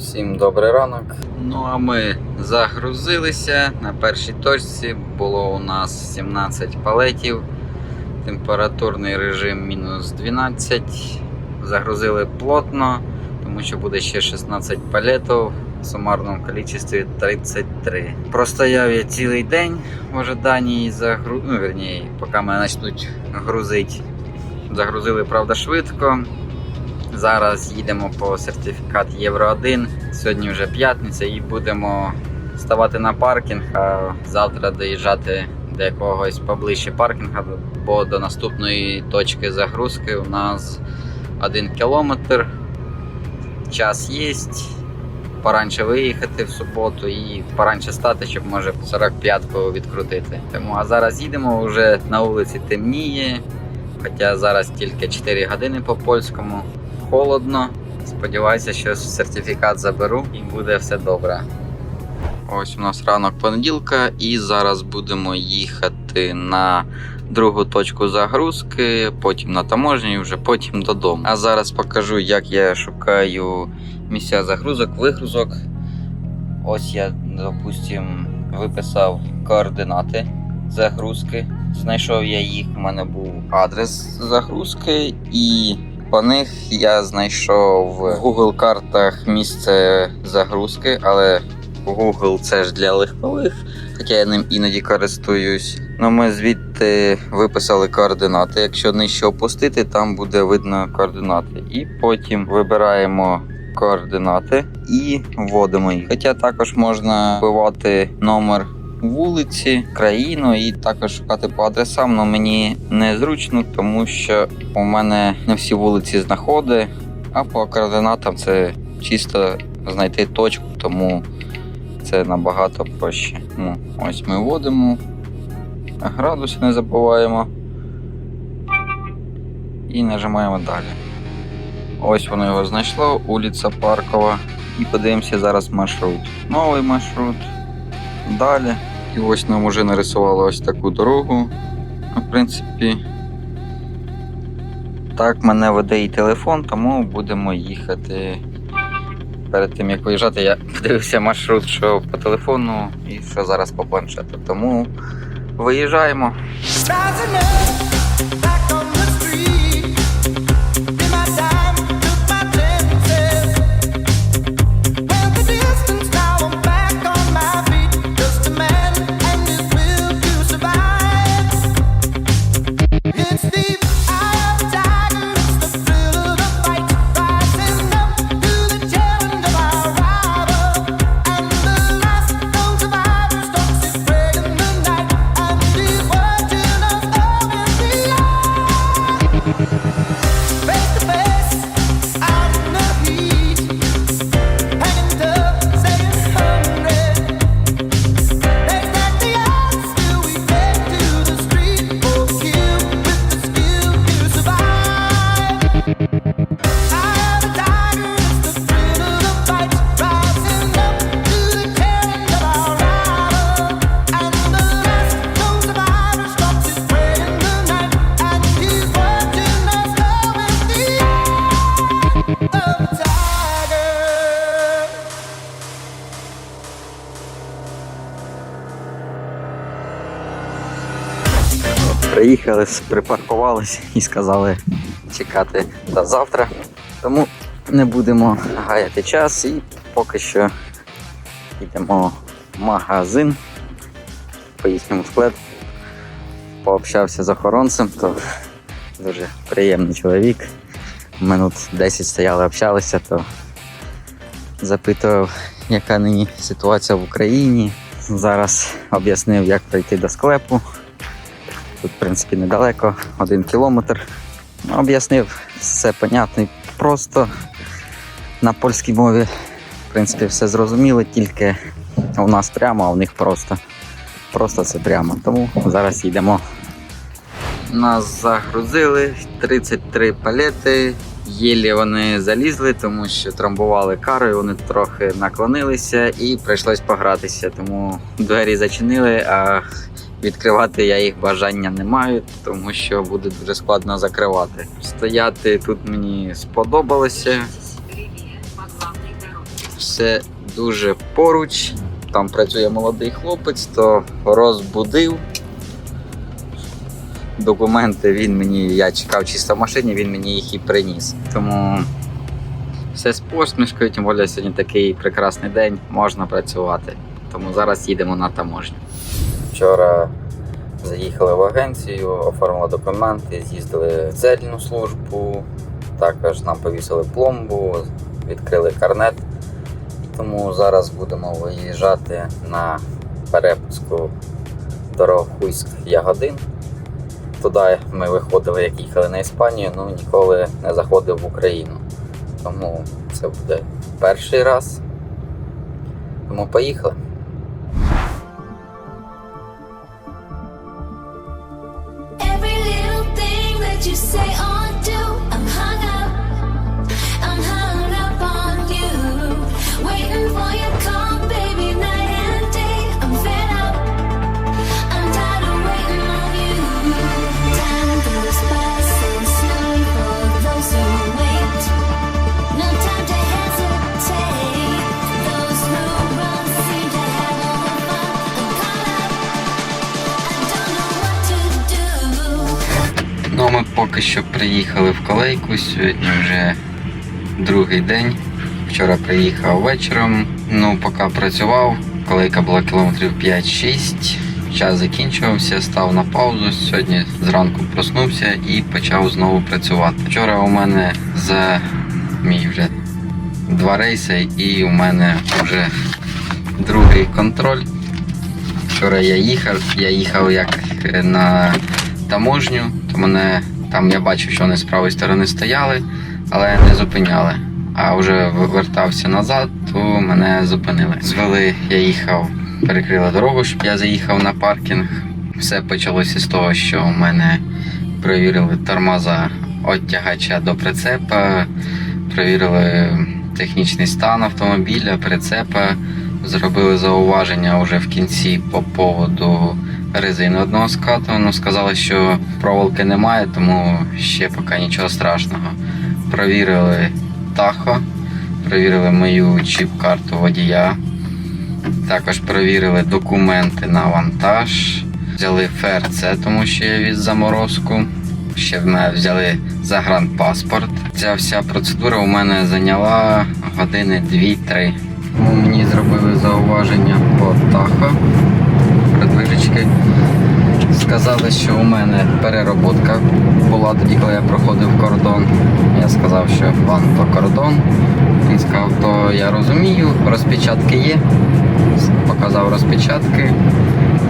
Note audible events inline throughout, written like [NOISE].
Всім добрий ранок. Ну а ми загрузилися. На першій точці було у нас 17 палетів. Температурний режим мінус 12. Загрузили плотно, тому що буде ще 16 палетів в сумарному кількості 33. Простояв я цілий день в ожиданні загру... ну, верні, поки мене почнуть грузити. Загрузили, правда, швидко. Зараз їдемо по сертифікат Євро 1. Сьогодні вже п'ятниця і будемо ставати на паркінг, а завтра доїжджати до якогось поближче паркінга, бо до наступної точки загрузки у нас один кілометр. Час є. Поранше виїхати в суботу і поранше стати, щоб може 45-ку відкрутити. Тому а зараз їдемо, вже на вулиці темніє. Хоча зараз тільки 4 години по польському. Холодно. Сподіваюся, що сертифікат заберу і буде все добре. Ось у нас ранок понеділка, і зараз будемо їхати на другу точку загрузки, потім на таможню і вже потім додому. А зараз покажу, як я шукаю місця загрузок, вигрузок. Ось я, допустим, виписав координати загрузки. Знайшов я їх, у мене був адрес загрузки, і по них я знайшов в Google картах місце загрузки, але Google це ж для легкових, хоча я ним іноді користуюсь. Ну, ми звідти виписали координати. Якщо нижче опустити, там буде видно координати. І потім вибираємо координати і вводимо їх. Хоча також можна вбивати номер вулиці, країну і також шукати по адресам. але мені незручно, тому що у мене не всі вулиці знаходи, а по координатам це чисто знайти точку, тому це набагато проще. Ну, ось ми вводимо. Градуси не забуваємо. І нажимаємо далі. Ось воно його знайшло, вулиця Паркова. І подивимося зараз маршрут. Новий маршрут. Далі. І ось нам вже нарисувало ось таку дорогу. В принципі, так мене веде і телефон, тому будемо їхати. Перед тим як виїжджати, я [LAUGHS] подивився маршрут, що по телефону і що зараз по планшету. Тому виїжджаємо. Приїхали, припаркувалися і сказали чекати до завтра. Тому не будемо гаяти час і поки що йдемо в магазин по їхньому складу. Пообщався з охоронцем, то дуже приємний чоловік. Минут 10 стояли, общалися, то запитував, яка нині ситуація в Україні. Зараз об'яснив, як прийти до склепу. Тут, в принципі, недалеко, один кілометр. Об'яснив все понятно і просто на польській мові, в принципі, все зрозуміло, тільки у нас прямо, а у них просто. Просто це прямо. Тому зараз йдемо. Нас загрузили 33 палети. Єлі вони залізли, тому що трамбували карою, вони трохи наклонилися і прийшлось погратися. Тому двері зачинили, а Відкривати я їх бажання не маю, тому що буде дуже складно закривати. Стояти тут мені сподобалося. Все дуже поруч. Там працює молодий хлопець, то розбудив. Документи він мені, я чекав чисто в машині, він мені їх і приніс. Тому все з посмішкою, тим більше сьогодні такий прекрасний день, можна працювати. Тому зараз їдемо на таможню. Вчора заїхали в агенцію, оформили документи, з'їздили в цельну службу, також нам повісили пломбу, відкрили карнет. Тому зараз будемо виїжджати на перепуску дорог Хуйськ-Ягодин. Туди ми виходили, як їхали на Іспанію, ну ніколи не заходив в Україну. Тому це буде перший раз. Тому поїхали. Поки що приїхали в колейку. Сьогодні вже другий день. Вчора приїхав вечором. Ну, поки працював, колейка була кілометрів 5-6. Час закінчувався, став на паузу. Сьогодні зранку проснувся і почав знову працювати. Вчора у мене за мій вже два рейси, і у мене вже другий контроль. Вчора я їхав, я їхав як на таможню, то мене там я бачив, що вони з правої сторони стояли, але не зупиняли. А вже вертався назад, то мене зупинили. Звели, я їхав, перекрили дорогу, щоб я заїхав на паркінг. Все почалося з того, що у мене перевірили тормоза від до прицепа, перевірили технічний стан автомобіля, прицепа, зробили зауваження вже в кінці по поводу резини одного скату. Ну, сказали, що проволоки немає, тому ще поки нічого страшного. Провірили тахо, провірили мою чіп-карту водія. Також перевірили документи на вантаж. Взяли ФРЦ, тому що я від заморозку. Ще в мене взяли загранпаспорт. Ця вся процедура у мене зайняла години 2-3. Мені зробили зауваження по тахо предвижечки. Сказали, що у мене перероботка була тоді, коли я проходив кордон. Я сказав, що пан то кордон. Він сказав, то я розумію, розпечатки є. Показав розпечатки.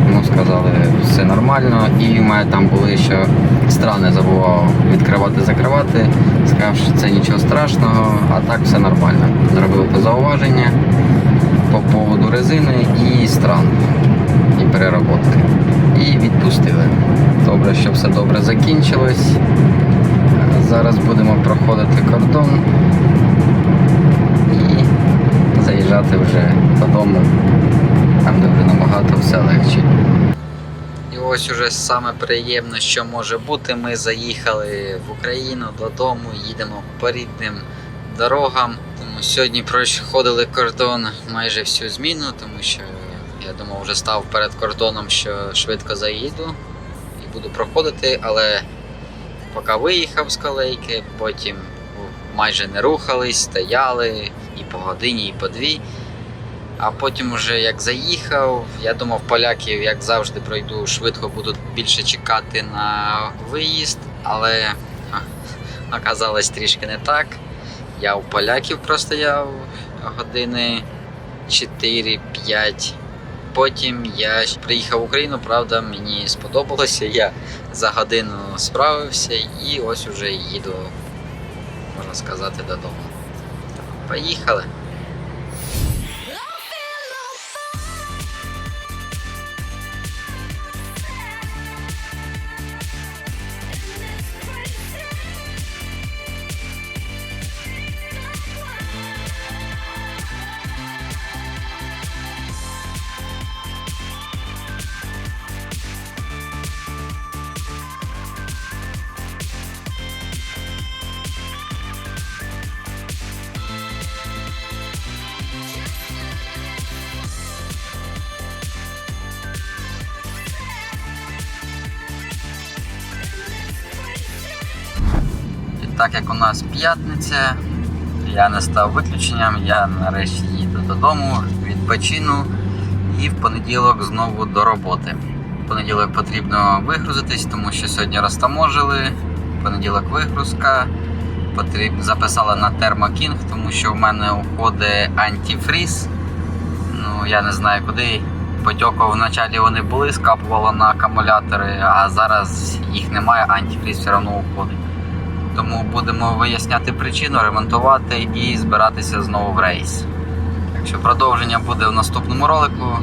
Йому сказали, все нормально. І в мене там були ще страни забував відкривати, закривати. Сказав, що це нічого страшного, а так все нормально. Зробив зауваження по поводу резини і стран і. І відпустили. Добре, що все добре закінчилось. Зараз будемо проходити кордон і заїжджати вже додому, там де вже набагато все легче. І ось уже саме приємне, що може бути. Ми заїхали в Україну додому, їдемо по рідним дорогам. Тому сьогодні проходили кордон майже всю зміну, тому що я думав, вже став перед кордоном, що швидко заїду і буду проходити, але поки виїхав з колейки, потім майже не рухались, стояли і по годині, і по дві. А потім, вже як заїхав, я думав, поляків, як завжди, пройду швидко, будуть більше чекати на виїзд, але оказалось трішки не так. Я у поляків простояв години 4-5. Потім я приїхав в Україну, правда, мені сподобалося. Я за годину справився і ось уже їду, можна сказати, додому. Поїхали. Так як у нас п'ятниця, я не став виключенням, я нарешті їду додому, відпочину і в понеділок знову до роботи. В понеділок потрібно вигрузитись, тому що сьогодні розтаможили. В понеділок вигрузка. Потрібно записала на термокінг, тому що в мене уходить антифріз. Ну, я не знаю куди. Потьоко вначалі вони були, скапувало на акумулятори, а зараз їх немає, антифріз все одно уходить. Тому будемо виясняти причину, ремонтувати і збиратися знову в рейс. Якщо продовження буде в наступному ролику.